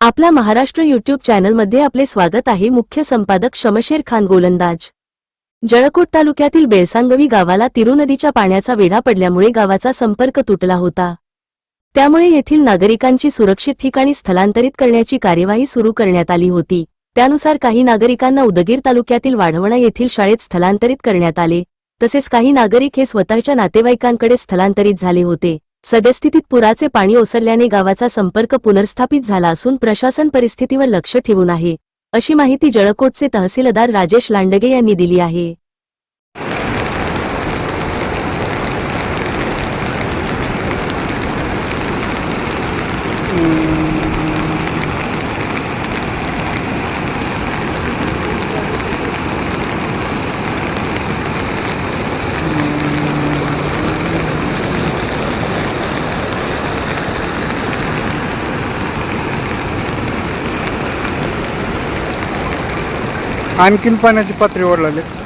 आपला महाराष्ट्र यूट्यूब चॅनलमध्ये आपले स्वागत आहे. मुख्य संपादक शमशेर खान गोलंदाज. जळकोट तालुक्यातील बेळसांगवी गावाला तिरुनदीच्या पाण्याचा वेढा पडल्यामुळे गावाचा संपर्क तुटला होता. त्यामुळे येथील नागरिकांची सुरक्षित ठिकाणी स्थलांतरित करण्याची कार्यवाही सुरू करण्यात आली होती. त्यानुसार काही नागरिकांना उदगीर तालुक्यातील वाढवणा येथील शाळेत स्थलांतरित करण्यात आले. तसेच काही नागरिक हे स्वतःच्या नातेवाईकांकडे स्थलांतरित झाले होते. सद्यस्थितीत पुराचे पाणी ओसरल्याने गावाचा संपर्क पुनर्स्थापित झाला असून प्रशासन परिस्थितीवर लक्ष ठेवून आहे अशी माहिती जळकोटचे तहसीलदार राजेश लांडगे यांनी दिली आहे. आणखीन पाण्याची पातळी ओढलेली आहे